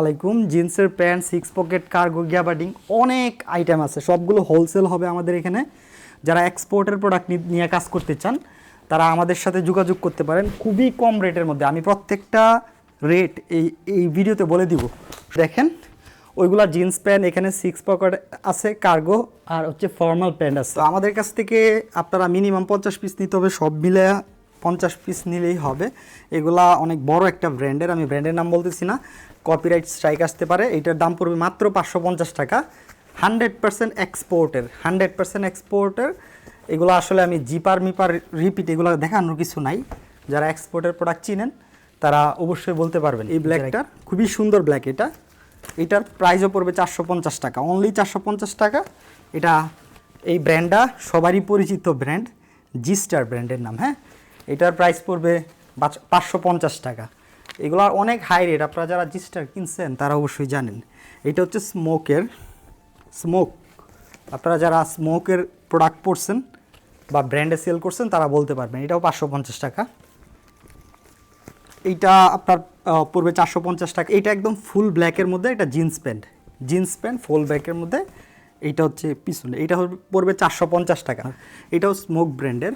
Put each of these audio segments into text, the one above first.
আলাইকুম। জিন্সের pant six pocket cargo gabardine অনেক আইটেম আছে। সবগুলো হোলসেল হবে আমাদের এখানে। যারা এক্সপোর্টের প্রোডাক্ট নিয়ে কাজ করতে চান, তারা আমাদের সাথে যোগাযোগ করতে পারেন। খুবই কম রেটের মধ্যে। আমি প্রত্যেকটা রেট এই এই ভিডিওতে বলে দিব। দেখেন, ওইগুলা জিন্স প্যান্ট এখানে সিক্স পকেট আছে কার্গো আর হচ্ছে ফর্মাল প্যান্ট আছে। আমাদের কাছ থেকে আপনারা মিনিমাম পঞ্চাশ পিস নিতে হবে, সব মিলে পঞ্চাশ পিস নিলেই হবে। এগুলা অনেক বড় একটা ব্র্যান্ডের আমি ব্র্যান্ডের নাম বলতেছি না। কপিরাইট স্ট্রাইক আসতে পারে। এটার দাম পড়বে মাত্র পাঁচশো পঞ্চাশ টাকা। হান্ড্রেড পার্সেন্ট এক্সপোর্টের হান্ড্রেড পার্সেন্ট এক্সপোর্টের এগুলো আসলে আমি জিপার মিপার রিপিট এগুলো দেখানোর কিছু নাই। যারা এক্সপোর্টের প্রোডাক্ট চিনেন তারা অবশ্যই বলতে পারবেন। এই ব্ল্যাকটার খুবই সুন্দর ব্ল্যাক এটা। এটার প্রাইসও পড়বে চারশো পঞ্চাশ টাকা। অনলি চারশো পঞ্চাশ টাকা। এটা এই ব্র্যান্ডটা সবারই পরিচিত ব্র্যান্ড জিস্টার ব্র্যান্ডের নাম হ্যাঁ? এটার প্রাইস পড়বে পাঁচশো পঞ্চাশ টাকা। এগুলো অনেক হাই রেট আপনারা যারা জিস্টার কিনছেন, তারা অবশ্যই জানেন। এটা হচ্ছে স্মোকের স্মোক আপনারা যারা স্মোকের প্রোডাক্ট পড়ছেন বা ব্র্যান্ডে সেল করছেন, তারা বলতে পারবেন, এটাও পাঁচশো পঞ্চাশ টাকা। এইটা আপনার পড়বে চারশো পঞ্চাশ টাকা। এটা একদম ফুল ব্ল্যাকের মধ্যে এটা jeans pant jeans pant full ব্ল্যাকের মধ্যে, এইটা হচ্ছে পিছনে। এটা পড়বে চারশো পঞ্চাশ টাকা। এটাও স্মোক ব্র্যান্ডের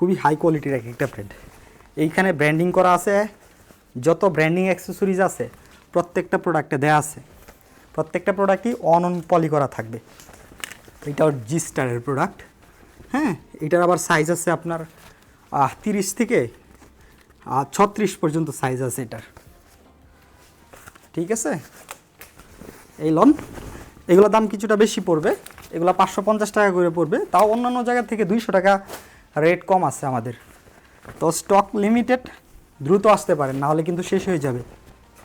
খুবই হাই কোয়ালিটির এক একটা ব্র্যান্ড এইখানে ব্র্যান্ডিং করা আছে, যত ব্র্যান্ডিং অ্যাক্সেসরিজ আছে, প্রত্যেকটা প্রোডাক্টে দেয়া আছে। প্রত্যেকটা প্রোডাক্টই অন অন পলি করা থাকবে। এটা জি স্টারের প্রোডাক্ট হ্যাঁ? এটার আবার সাইজ আছে আপনার তিরিশ থেকে ছত্রিশ পর্যন্ত সাইজ আছে এটার। ঠিক আছে? এই লন এগুলোর দাম কিছুটা বেশি পড়বে, এগুলো পাঁচশো পঞ্চাশ টাকা করে পড়বে, তাও অন্যান্য জায়গা থেকে দুইশো টাকা রেট কম আছে আমাদের। তো স্টক লিমিটেড দ্রুত আসতে পারেন নাহলে কিন্তু শেষ হয়ে যাবে।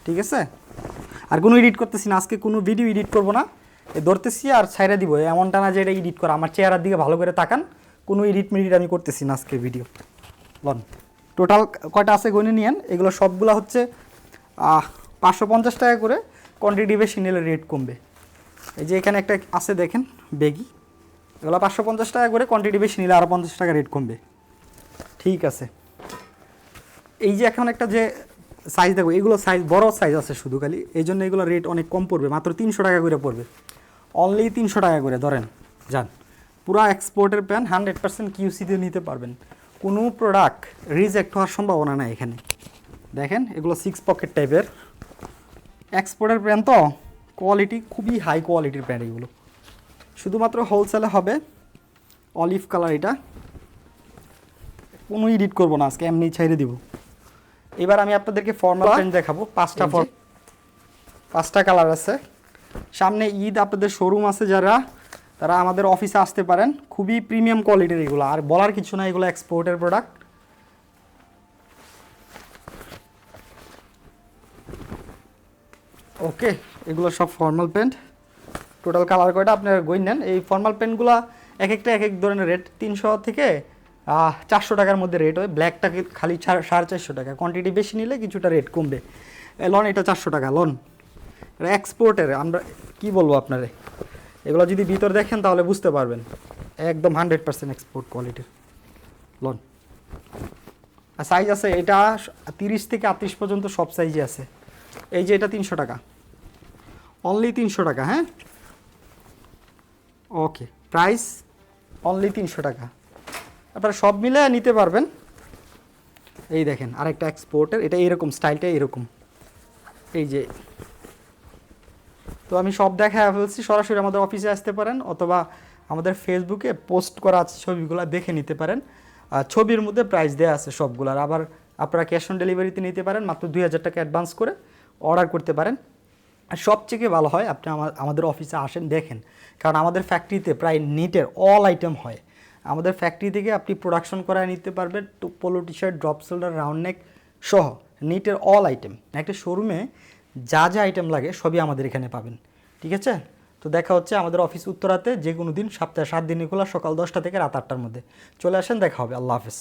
ঠিক আছে? আর কোনো এডিট করতেছি না, আজকে কোনো ভিডিও এডিট করব না। ধরতেছি আর ছাইরা দিব এমনটা না যে এটা এডিট করা। আমার চেহারার দিকে ভালো করে তাকান, কোনো এডিট মিডিট আমি করতেছি না আজকে ভিডিও লন। টোটাল কয়টা আছে গণে নিয়েন? এগুলো সবগুলো হচ্ছে পাঁচশো পঞ্চাশ টাকা করে কোয়ান্টিটি বেশি নিলে রেট কমবে। এই যে এখানে একটা আছে দেখেন, বেগি। এগুলো পাঁচশো পঞ্চাশ টাকা করে কোয়ান্টিটি বেশি নিলে আরও পঞ্চাশ টাকা রেট কমবে। ঠিক আছে। এই যে এখন একটা যে সাইজ দেখো, এগুলো সাইজ বড় সাইজ আছে শুধু খালি, এই জন্য এগুলো রেট অনেক কম পড়বে, মাত্র তিনশো টাকা করে পড়বে। অনলি তিনশো টাকা করে, ধরেন, যান। পুরো এক্সপোর্টের প্যান হান্ড্রেড পার্সেন্ট কিউসিতে নিতে পারবেন। কোনো প্রোডাক্ট রিজেক্ট হওয়ার সম্ভাবনা নাই এখানে। দেখেন, এগুলো সিক্স পকেট টাইপের এক্সপোর্টের প্যান তো কোয়ালিটি খুবই হাই কোয়ালিটির প্যান্ট এগুলো। শুধুমাত্র হোলসেলে হবে। অলিভ কালার এটা। কোনো এডিট করব না আজকে এমনি ছেড়ে দিব। এবার আমি আপনাদেরকে ফর্মাল প্যান্ট দেখাবো পাঁচটা ফর পাঁচটা কালার আছে। সামনে ঈদ আপনাদের শোরুম আছে যারা তারা আমাদের অফিসে আসতে পারেন। খুবই প্রিমিয়াম কোয়ালিটির এগুলো। আর বলার কিছু না এগুলো এক্সপোর্টের প্রোডাক্ট ওকে এগুলো সব ফর্মাল প্যান্ট টোটাল কালার কয়টা আপনার গই নেন? এই ফর্মাল প্যান্টগুলো এক একটা এক এক ধরনের রেট তিনশো থেকে চারশো টাকার মধ্যে রেট হয়। ব্ল্যাকটাকে খালি সাড়ে চারশো টাকা। কোয়ান্টিটি বেশি নিলে কিছুটা রেট কমবে। লন এটা চারশো টাকা লন এটা এক্সপোর্টের আমরা কি বলব আপনারে? এগুলো যদি ভিতর দেখেন তাহলে বুঝতে পারবেন। একদম হান্ড্রেড পার্সেন্ট এক্সপোর্ট কোয়ালিটির লন আর সাইজ আছে, এটা তিরিশ থেকে আটত্রিশ পর্যন্ত সব সাইজই আছে। এই যে এটা তিনশো টাকা। অনলি তিনশো টাকা হ্যাঁ? ওকে প্রাইস অনলি তিনশো টাকা। আপনারা সব মিলে নিতে পারবেন। এই দেখেন, আরেকটা এক্সপোর্টের এটা এরকম স্টাইলটা এরকম। এই যে। তো আমি সব দেখা ফেলছি, সরাসরি আমাদের অফিসে আসতে পারেন, অথবা আমাদের ফেসবুকে পোস্ট করা আছে ছবিগুলো দেখে নিতে পারেন। আর ছবির মধ্যে প্রাইস দেওয়া আছে সবগুলার। আবার আপনারা ক্যাশ অন ডেলিভারিতে নিতে পারেন, মাত্র দুই হাজার টাকা অ্যাডভান্স করে অর্ডার করতে পারেন। আর সবথেকে ভালো হয়, আপনি আমা- আমাদের অফিসে আসেন, দেখেন। কারণ আমাদের ফ্যাক্টরিতে প্রায় নিটের অল আইটেম হয়। আমাদের ফ্যাক্টরি থেকে আপনি প্রোডাকশন করায় নিতে পারবেন polo T shirt drop shoulder round neck সহ নিটের অল আইটেম একটা শোরুমে যা যা আইটেম লাগে, সবই আমাদের এখানে পাবেন। ঠিক আছে? তো দেখা হচ্ছে আমাদের অফিস উত্তরাতে যে কোনো দিন, সপ্তাহে সাত দিনই খোলা, সকাল দশটা থেকে রাত আটটার মধ্যে। চলে আসেন, দেখা হবে। আল্লাহ হাফেজ।